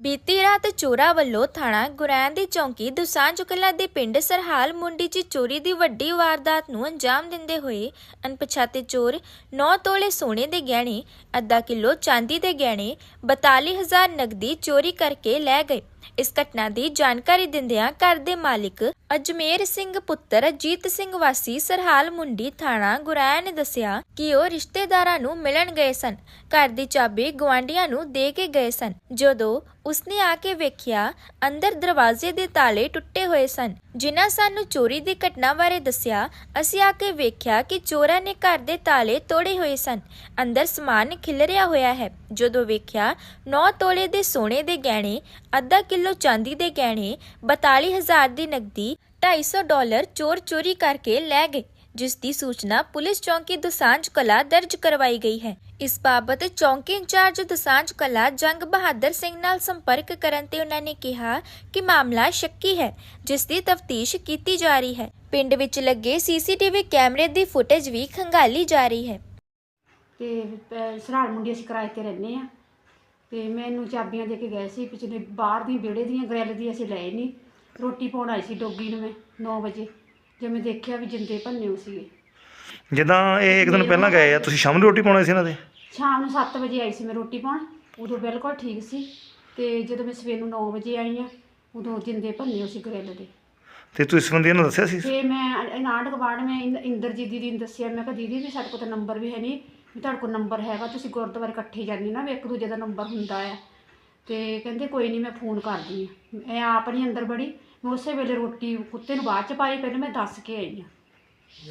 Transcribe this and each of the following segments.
ਬੀਤੀ ਰਾਤ ਚੋਰਾਂ ਵੱਲੋਂ ਥਾਣਾ ਗੁਰੈਣ ਦੀ ਚੌਂਕੀ ਦੁਸਾਂਝ ਕਲਾਂ ਦੇ ਪਿੰਡ ਸਰਹਾਲ ਮੁੰਡੀ 'ਚ ਚੋਰੀ ਦੀ ਵੱਡੀ ਵਾਰਦਾਤ ਨੂੰ ਅੰਜਾਮ ਦਿੰਦੇ ਹੋਏ ਅਣਪਛਾਤੇ ਚੋਰ 9 ਤੋਲੇ ਸੋਨੇ ਦੇ ਗਹਿਣੇ, ਅੱਧਾ ਕਿਲੋ ਚਾਂਦੀ ਦੇ ਗਹਿਣੇ 42000 ਨਗਦੀ ਚੋਰੀ ਕਰਕੇ ਲੈ ਗਏ। ਇਸ ਘਟਨਾ ਦੀ ਜਾਣਕਾਰੀ ਦਿੰਦਿਆਂ ਘਰ ਦੇ ਮਾਲਿਕ ਅਜਮੇਰ ਸਿੰਘ ਪੁੱਤਰ ਅਜੀਤ ਸਿੰਘ ਵਾਸੀ ਸਰਹਾਲ ਮੁੰਡੀ ਥਾਣਾ ਗੁਰਾਇਆ ਨੇ ਦੱਸਿਆ ਕਿ ਉਹ ਰਿਸ਼ਤੇਦਾਰਾਂ ਨੂੰ ਮਿਲਣ ਗਏ ਸਨ। ਘਰ ਦੀ ਚਾਬੀ ਗਵਾਂਢੀਆਂ ਨੂੰ ਦੇ ਕੇ ਗਏ ਸਨ। ਜਦੋਂ ਉਸਨੇ ਆ ਕੇ ਵੇਖਿਆ, ਅੰਦਰ ਦਰਵਾਜ਼ੇ ਦੇ ਤਾਲੇ ਟੁੱਟੇ ਹੋਏ ਸਨ। ਜਿਨ੍ਹਾਂ ਸਾਨੂੰ ਚੋਰੀ ਦੀ ਘਟਨਾ ਬਾਰੇ ਦੱਸਿਆ, ਅਸੀਂ ਆ ਕੇ ਵੇਖਿਆ ਕਿ ਚੋਰਾਂ ਨੇ ਘਰ ਦੇ ਤਾਲੇ ਤੋੜੇ ਹੋਏ ਸਨ। ਅੰਦਰ ਸਮਾਨ ਖਿਲਰਿਆ ਹੋਇਆ ਹੈ। ਜਦੋਂ ਵੇਖਿਆ 9 ਤੋਲੇ ਦੇ ਸੋਨੇ ਦੇ ਗਹਿਣੇ, ਅੱਧਾ ਕਿਲੋ ਚਾਂਦੀ ਦੇ ਗਹਿਣੇ 42000 ਦੀ ਨਕਦੀ 250 ਡਾਲਰ ਚੋਰ ਚੋਰੀ ਕਰਕੇ ਲੈ ਗਏ, ਜਿਸ ਦੀ ਸੂਚਨਾ ਪੁਲਿਸ ਚੌਂਕੀ ਦੁਸਾਂਝ ਕਲਾ ਦਰਜ ਕਰਵਾਈ ਗਈ ਹੈ। ਇਸ ਬਾਬਤ ਚੌਂਕੀ ਇੰਚਾਰਜ ਦੁਸਾਂਝ ਕਲਾ ਜੰਗ ਬਹਾਦਰ ਸਿੰਘ ਨਾਲ ਸੰਪਰਕ ਕਰਨ ਤੇ ਉਹਨਾਂ ਨੇ ਕਿਹਾ ਕਿ ਮਾਮਲਾ ਸ਼ੱਕੀ ਹੈ ਜਿਸ ਦੀ ਤਫਤੀਸ਼ ਕੀਤੀ ਜਾ ਰਹੀ ਹੈ। ਪਿੰਡ ਵਿੱਚ ਲੱਗੇ ਸੀਸੀਟੀਵੀ ਕੈਮਰੇ ਦੀ ਫੁਟੇਜ ਵੀ ਖੰਗਾਲੀ ਜਾ ਰਹੀ ਹੈ। ਤੇ ਸਰਾਲ ਮੁੰਡੀ ਅਸੀਂ ਕਿਰਾਏ ਤੇ ਰਹਿੰਦੇ ਆ ਤੇ ਮੈਨੂੰ ਚਾਬੀਆਂ ਦੇ ਕੇ ਗਏ ਸੀ ਪਿਛਲੇ ਬਾਹਰ ਦੀ ਵਿਹੜੇ ਦੀਆਂ ਗ੍ਰਿਲ ਦੀ ਅਸੀਂ ਲਏ ਨਹੀਂ। ਰੋਟੀ ਪਾਉਣ ਆਈ ਸੀ ਡੋਗੀ ਨੂੰ ਮੈਂ 9 ਵਜੇ। ਜਿਵੇਂ ਦੇਖਿਆ ਵੀ ਜਿੰਦੇ ਭੰਨੇ ਸੀਗੇ। ਜਿੱਦਾਂ ਇਹ ਇੱਕ ਦਿਨ ਪਹਿਲਾਂ ਗਏ ਆ ਤੁਸੀਂ ਸ਼ਾਮ ਨੂੰ ਰੋਟੀ ਪਾਉਣੀ ਸੀ ਇਹਨਾਂ ਦੇ? ਸ਼ਾਮ ਨੂੰ 7 ਵਜੇ ਆਈ ਸੀ ਮੈਂ ਰੋਟੀ ਪਾਉਣ ਉਦੋਂ ਬਿਲਕੁਲ ਠੀਕ ਸੀ ਤੇ ਜਦੋਂ ਮੈਂ ਸਵੇਰ ਨੂੰ 9 ਵਜੇ ਆਈ ਆ ਉਦੋਂ ਜਿੰਦੇ ਭੰਨੇ ਹੋਏ ਸੀ ਗ੍ਰਿਲ ਦੇ। ਤੇ ਤੁਸੀਂ ਇਸ ਸੰਬੰਧੀ ਇਹਨਾਂ ਨੂੰ ਦੱਸਿਆ ਸੀ? ਤੇ ਮੈਂ ਨਾਟ ਗਵਾੜ ਮੈਂ ਇੰਦ- ਇੰਦਰਜੀਤ ਦੀਦੀ ਨੂੰ ਦੱਸਿਆ ਮੈਂ ਕਿਹਾ ਦੀਦੀ ਵੀ ਸਾਡੇ ਕੋਲ ਤਾਂ ਨੰਬਰ ਵੀ ਹੈ ਨਹੀਂ ਵੀ ਤੁਹਾਡੇ ਕੋਲ ਨੰਬਰ ਹੈਗਾ ਤੁਸੀਂ ਗੁਰਦੁਆਰੇ ਇਕੱਠੇ ਜਾਂਦੇ ਨਾ ਵੀ ਇੱਕ ਦੂਜੇ ਦਾ ਨੰਬਰ ਹੁੰਦਾ ਆ। ਤੇ ਕਹਿੰਦੇ ਕੋਈ ਨਹੀਂ ਮੈਂ ਫੋਨ ਕਰਦੀ ਆ ਮੈਂ ਆਪ ਨਹੀਂ ਅੰਦਰ ਬੜੀ ਮੈਂ ਉਸੇ ਵੇਲੇ ਰੋਟੀ ਕੁੱਤੇ ਨੂੰ ਬਾਅਦ ਚ ਪਾਈ ਪਹਿਲਾਂ ਮੈਂ ਦੱਸ ਕੇ ਆਈ ਆ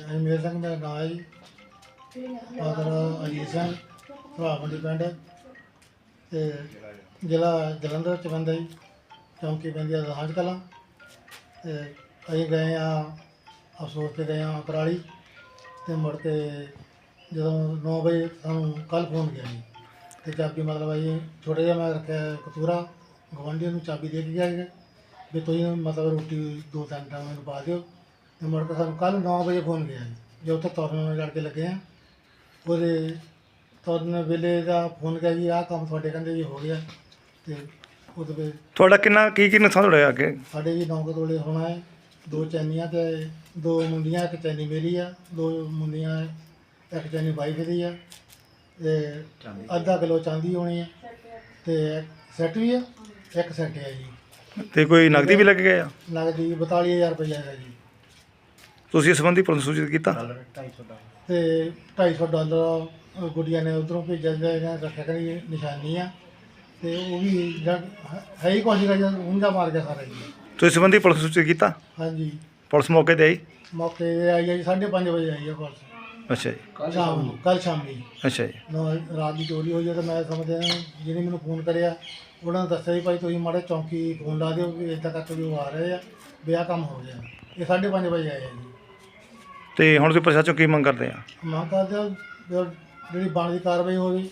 ਅਜਮੇਰ ਸਿੰਘ ਮੇਰਾ ਨਾਮ ਹੈ ਜੀ। ਫਾਦਰ ਅਜੀਤ ਸਿੰਘ। ਭਰਾਵੰਡੀ ਪਿੰਡ ਤੇ ਜ਼ਿਲ੍ਹਾ ਜਲੰਧਰ ਚ ਪੈਂਦਾ ਜੀ, ਚੌਂਕੀ ਪੈਂਦੀ ਆ ਦਹਾਜ ਕਲਾਂ। ਤੇ ਅਸੀਂ ਗਏ ਆ, ਅਫਸੋਸ ਤੇ ਗਏ ਆ ਕਰਾਲੀ ਤੇ ਮੁੜ ਕੇ ਜਦੋਂ 9 ਵਜੇ ਸਾਨੂੰ ਕੱਲ ਫੋਨ ਗਿਆ ਜੀ। ਤੇ ਚਾਬੀ ਮਤਲਬ ਅਸੀਂ ਛੋਟਾ ਜਿਹਾ ਮੈਂ ਰੱਖਿਆ ਕਤੂਰਾ ਗਵਾਂਢੀਆਂ ਨੂੰ ਚਾਬੀ ਦੇ ਕੇ ਗਿਆ ਜੀ ਵੀ ਤੁਸੀਂ ਮਤਲਬ ਰੋਟੀ ਦੋ ਤਿੰਨ ਟਾਈਮ ਮੈਨੂੰ ਪਾ ਦਿਓ। ਤੇ ਮੁੜ ਕੇ ਸਾਨੂੰ ਕੱਲ 9 ਵਜੇ ਫੋਨ ਗਿਆ ਜੀ। ਜੇ ਉੱਥੇ ਤੁਰਨ ਨਾਲ ਲੜ ਕੇ ਲੱਗੇ ਆ, ਉਹਦੇ ਤੁਰਨ ਵੇਲੇ ਦਾ ਫੋਨ ਗਿਆ ਜੀ ਆਹ ਕੰਮ ਤੁਹਾਡੇ ਕਹਿੰਦੇ ਜੀ ਹੋ ਗਿਆ ਤੇ ਉਹਦੇ ਵਿੱਚ ਤੁਹਾਡਾ ਕਿੰਨਾ ਕੀ ਕੀ ਨੁਕਸਾਨ ਹੋਇਆ ਅੱਗੇ? ਸਾਡੇ ਜੀ ਨੌ ਕੁ ਤੋਲੇ ਹੋਣਾ ਹੈ ਦੋ ਚੈਨੀਆਂ ਤੇ ਦੋ ਮੁੰਡੀਆਂ ਇੱਕ ਚੈਨੀ ਮੇਰੀ ਆ ਦੋ ਮੁੰਡੀਆਂ ਇੱਕ ਚੈਨੀ ਵਾਈਫ ਦੀ ਆ ਤੇ ਅੱਧਾ ਕਿਲੋ ਚਾਂਦੀ ਹੋਣੀ ਆ ਤੇ ਸੈੱਟ ਵੀ ਆ ਇੱਕ ਸੈੱਟ ਆ ਜੀ। ਤੇ ਕੋਈ ਨਗਦੀ ਵੀ ਲੱਗ ਗਏ ਆ ਨਗਦੀ 42000 ਰੁਪਏ ਹੈਗਾ ਜੀ। ਤੁਸੀਂ ਇਸ ਸੰਬੰਧੀ ਪੁਲਿਸ ਨੂੰ ਸੂਚਿਤ ਕੀਤਾ? ਤੇ 250 ਡਾਲਰ ਅ, ਗੁੱਡੀਆਂ ਨੇ ਉਧਰੋਂ ਭੇਜਿਆ ਜਿਹੜਾ ਰੱਖਿਆ ਕਰੀ ਨਿਸ਼ਾਨੀ ਆ। ਤੇ ਉਹ ਵੀ ਜਦ ਹੈ ਹੈ ਹੀ ਕੁਛ ਜਦ ਉਂਝਾ ਮਾਰ ਗਿਆ ਸਾਰਾ ਜੀ। ਤੁਸੀਂ ਇਸ ਸੰਬੰਧੀ ਪੁਲਿਸ ਨੂੰ ਸੂਚਿਤ ਕੀਤਾ? ਹਾਂਜੀ। ਪੁਲਿਸ ਮੌਕੇ ਤੇ ਆਈ? ਮੌਕੇ ਤੇ ਆਈ ਆ ਜੀ 5:30 ਵਜੇ ਆਈ ਆ ਪੁਲਿਸ। ਅੱਛਾ ਜੀ। ਸ਼ਾਮ ਨੂੰ ਕੱਲ ਸ਼ਾਮੀ ਅੱਛਾ ਜੀ। ਨੌ ਰਾਤ ਦੀ ਚੋਰੀ ਹੋਈ ਆ ਤਾਂ ਮੈਂ ਸਮਝਿਆ ਜਿਹਨੇ ਮੈਨੂੰ ਫੋਨ ਕਰਿਆ ਉਹਨਾਂ ਨੇ ਦੱਸਿਆ ਵੀ ਭਾਈ ਤੁਸੀਂ ਮਾੜੇ ਚੌਂਕੀ ਫੋਨ ਲਾ ਦਿਓ ਵੀ ਇੱਦਾਂ ਕਰਕੇ ਵੀ ਉਹ ਆ ਰਹੇ ਆ ਵੀ ਆਹ ਕੰਮ ਹੋ ਗਿਆ। ਇਹ 5:30 ਵਜੇ ਆਏ ਆ ਜੀ। ਤੇ ਹੁਣ ਤੁਸੀਂ ਪ੍ਰਸ਼ਾਸਨ ਚੋਂ ਕੀ ਮੰਗ ਕਰਦੇ ਆ? ਮੰਗ ਕਰਦੇ ਆ ਵੀ ਜਿਹੜੀ ਬਣਦੀ ਕਾਰਵਾਈ ਹੋਵੇ